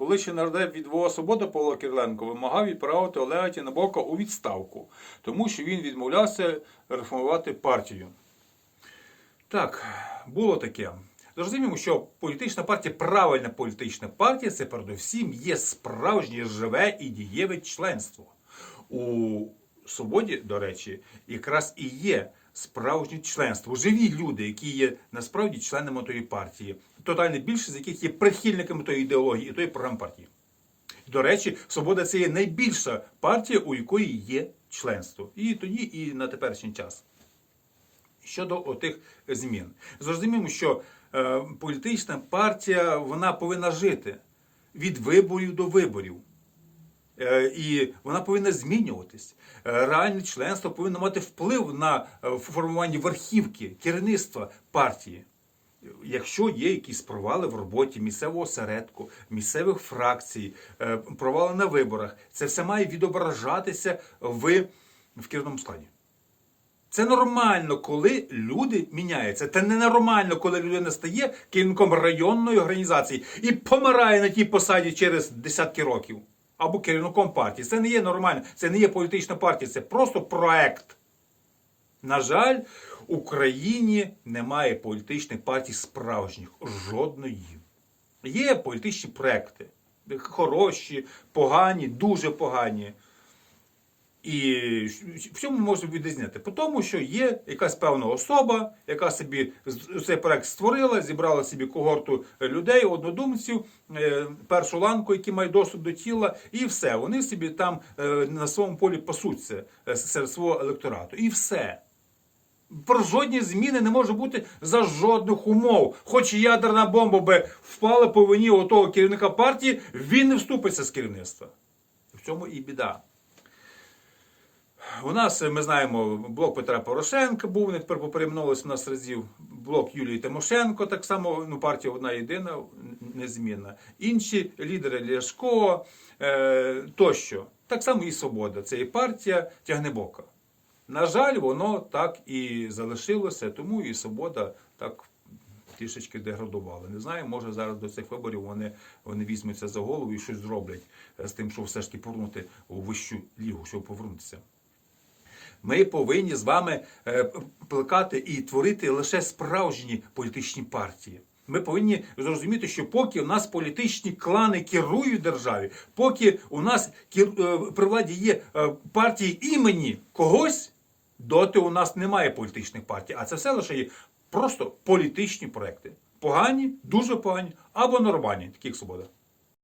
коли ще нардеп від ВО Свобода Павло Кириленко вимагав відправити Олега Тінабока у відставку, тому що він відмовлявся реформувати партію. Так, було таке. Зрозуміємо, що політична партія, правильна політична партія, це передусім є справжнє живе і дієве членство. У свободі, до речі, якраз і є справжнє членство. Живі люди, які є насправді членами тої партії, тотальна більшість з яких є прихильниками тої ідеології і тої програми партії. До речі, свобода це є найбільша партія, у якої є членство. І тоді, і на теперішній час. Щодо отих змін, зрозуміємо, що е, політична партія вона повинна жити від виборів до виборів. Е, і вона повинна змінюватись. Е, Реальне членство повинно мати вплив на е, формування верхівки, керівництва партії. Якщо є якісь провали в роботі місцевого осередку, місцевих фракцій, е, провали на виборах, це все має відображатися в, в керівному складі. Це нормально, коли люди міняються. Це ненормально, коли людина стає керівником районної організації і помирає на тій посаді через десятки років. Або керівником партії. Це не є нормально, це не є політична партія, це просто проект. На жаль, Україні немає політичних партій справжніх. Жодної. Є політичні проекти. Хороші, погані, дуже погані. І в цьому можна відрізняти? По тому, що є якась певна особа, яка собі цей проект створила, зібрала собі когорту людей, однодумців, е, першу ланку, які мають доступ до тіла, і все. Вони собі там е, на своєму полі пасуться е, серед свого електорату. І все. Про жодні зміни не може бути за жодних умов. Хоч ядерна бомба би впала по вині отого керівника партії, він не вступиться з керівництва. В цьому і біда. У нас, ми знаємо, блок Петра Порошенка був, вони тепер поперейменувалися у нас разів. Блок Юлії Тимошенко, так само ну, партія одна єдина, незмінна. Інші лідери Ляшко е, тощо. Так само і Свобода. Це і партія Тягнебока. На жаль, воно так і залишилося, тому і Свобода так трішечки деградувала. Не знаю, може зараз до цих виборів вони, вони візьмуться за голову і щось зроблять е, з тим, щоб все ж таки повернути у вищу лігу, щоб повернутися. Ми повинні з вами е, плекати і творити лише справжні політичні партії. Ми повинні зрозуміти, що поки у нас політичні клани керують державі, поки у нас е, при владі є партії імені когось, доти у нас немає політичних партій. А це все лише є просто політичні проекти. Погані, дуже погані або нормальні, такі як свобода.